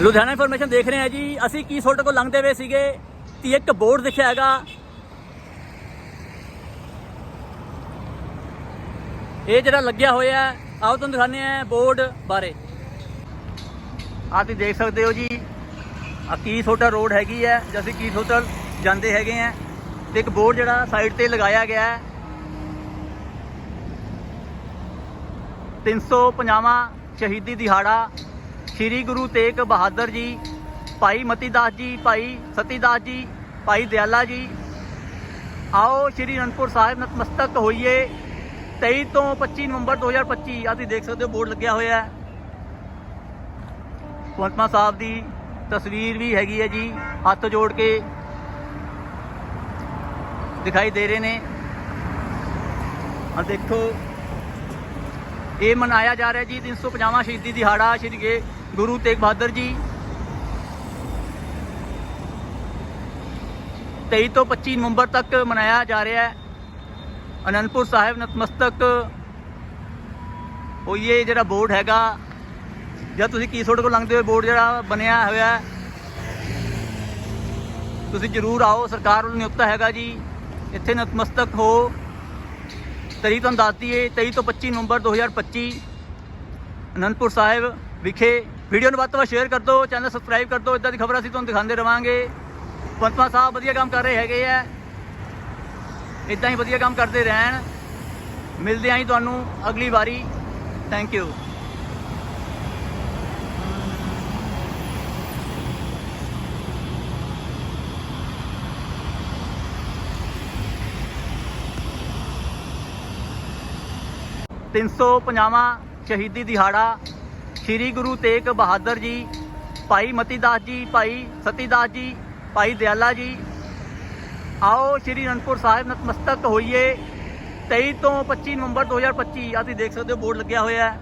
Ludhiana information ਦੇਖ ਰਹੇ ਹਾਂ ਜੀ। ਅਸੀਂ ਕੀ ਤੁਹਾਡੇ ਕੋਲ ਲੰਘਦੇ ਹੋਏ ਸੀਗੇ? ਤੇ ਇੱਕ ਬੋਰਡ ਦਿਖਿਆ ਹੈਗਾ। ਇਹ ਜਿਹੜਾ ਲੱਗਿਆ ਹੋਇਆ ਹੈ, ਆਓ ਤੁਹਾਨੂੰ ਦਿਖਾਉਂਦੇ ਆ ਬੋਰਡ ਬਾਰੇ। ਆਹ ਤੁਸੀਂ ਦੇਖ ਸਕਦੇ ਹੋ ਜੀ। ਆ ਕੀ ਹੋਟਲ ਰੋਡ ਹੈਗੀ ਹੈ ਜੇ ਅਸੀਂ ਕੀ ਹੋਟਲ ਜਾਂਦੇ ਹੈਗੇ ਆ ਤੇ ਇੱਕ ਬੋਰਡ ਜਿਹੜਾ ਸਾਈਡ ਤੇ ਲਗਾਇਆ ਗਿਆ ਹੈ। 350ਵਾਂ ਸ਼ਹੀਦੀ ਦਿਹਾੜਾ ਸ੍ਰੀ ਗੁਰੂ ਤੇਗ ਬਹਾਦਰ ਜੀ, ਭਾਈ ਮਤੀਦਾਸ ਜੀ, ਭਾਈ ਸਤੀਦਾਸ ਜੀ, ਭਾਈ ਦਿਆਲਾ ਜੀ। ਆਓ ਸ੍ਰੀ ਅਨੰਦਪੁਰ ਸਾਹਿਬ ਨਤਮਸਤਕ ਹੋਈਏ। 23 ਤੋਂ 25 ਨਵੰਬਰ 2025 ਆ ਤੁਸੀਂ ਦੇਖ ਸਕਦੇ ਹੋ ਬੋਰਡ ਲੱਗਿਆ ਹੋਇਆ ਹੈ। ਪਹੁੰਚਮਾ ਸਾਹਿਬ ਦੀ ਤਸਵੀਰ ਵੀ ਹੈਗੀ ਹੈ ਜੀ, ਹੱਥ ਜੋੜ ਕੇ ਦਿਖਾਈ ਦੇ ਰਹੇ ਨੇ। ਆ ਦੇਖੋ, ਇਹ ਮਨਾਇਆ ਜਾ ਰਿਹਾ ਜੀ 350ਵਾਂ ਸ਼ਹੀਦੀ ਦਿਹਾੜਾ, ਸ਼੍ਰੀ ਗੇ ਗੁਰੂ ਤੇਗ ਬਹਾਦਰ ਜੀ 23 ਤੋਂ 25 ਨਵੰਬਰ ਤੱਕ ਮਨਾਇਆ ਜਾ ਰਿਹਾ ਹੈ। ਅਨੰਦਪੁਰ ਸਾਹਿਬ ਨਤਮਸਤਕ ਹੋਈਏ, ਜਿਹੜਾ ਬੋਰਡ ਹੈਗਾ, ਜਾਂ ਤੁਸੀਂ ਕੀ ਤੁਹਾਡੇ ਕੋਲ ਲੰਘਦੇ ਹੋਏ ਬੋਰਡ ਜਿਹੜਾ ਬਣਿਆ ਹੋਇਆ ਤੁਸੀਂ ਜਰੂਰ ਆਓ, ਸਰਕਾਰ ਵੱਲੋਂ ਨਿਯੁਕਤ ਹੈਗਾ ਜੀ। ਇੱਥੇ ਨਤਮਸਤਕ ਹੋ। ਤਰੀਕ ਤੁਹਾਨੂੰ ਦੱਸ ਦਈਏ 23 ਤੋਂ 25 ਨਵੰਬਰ 2025 ਅਨੰਦਪੁਰ ਸਾਹਿਬ ਵਿਖੇ ਵੀਡੀਓ ਨੂੰ ਵੱਧ ਤੋਂ ਵੱਧ ਸ਼ੇਅਰ ਕਰ ਦਿਓ ਚੈਨਲ ਸਬਸਕ੍ਰਾਈਬ ਕਰ ਦਿਓ ਇਦਾਂ ਦੀ ਖਬਰਾਂ ਅਸੀਂ ਤੁਹਾਨੂੰ ਦਿਖਾਉਂਦੇ ਰਵਾਂਗੇ। ਪੰਤਮਾ ਸਾਹਿਬ ਵਧੀਆ ਕੰਮ ਕਰ ਰਹੇ ਹੈਗੇ ਆ। ਇਦਾਂ ਹੀ ਵਧੀਆ ਕੰਮ ਕਰਦੇ ਰਹਿਣ। ਮਿਲਦੇ ਆਂ ਜੀ ਤੁਹਾਨੂੰ ਅਗਲੀ ਵਾਰੀ। ਥੈਂਕ ਯੂ ਤਿੰਨ ਸੌ ਪੰਜਾਹਵਾਂ ਸ਼ਹੀਦੀ ਦਿਹਾੜਾ ਸ੍ਰੀ ਗੁਰੂ ਤੇਗ ਬਹਾਦਰ ਜੀ, ਭਾਈ ਮਤੀਦਾਸ ਜੀ, ਭਾਈ ਸਤੀਦਾਸ ਜੀ, ਭਾਈ ਦਿਆਲਾ ਜੀ। ਆਓ ਸ੍ਰੀ ਅਨੰਦਪੁਰ ਸਾਹਿਬ ਨਤਮਸਤਕ ਹੋਈਏ। 23 ਤੋਂ 25 ਨਵੰਬਰ 2025 ਆ ਤੁਸੀਂ ਦੇਖ ਸਕਦੇ ਹੋ ਬੋਰਡ ਲੱਗਿਆ ਹੋਇਆ ਹੈ।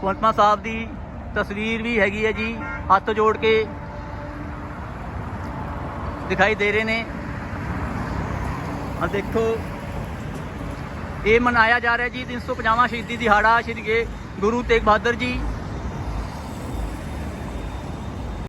ਪਹੁੰਚਮਾ ਸਾਹਿਬ ਦੀ ਤਸਵੀਰ ਵੀ ਹੈਗੀ ਹੈ ਜੀ, ਹੱਥ ਜੋੜ ਕੇ ਦਿਖਾਈ ਦੇ ਰਹੇ ਨੇ। ਆ ਦੇਖੋ, ਇਹ ਮਨਾਇਆ ਜਾ ਰਿਹਾ ਜੀ 350ਵਾਂ ਸ਼ਹੀਦੀ ਦਿਹਾੜਾ, ਸ਼੍ਰੀ ਗੇ ਗੁਰੂ ਤੇਗ ਬਹਾਦਰ ਜੀ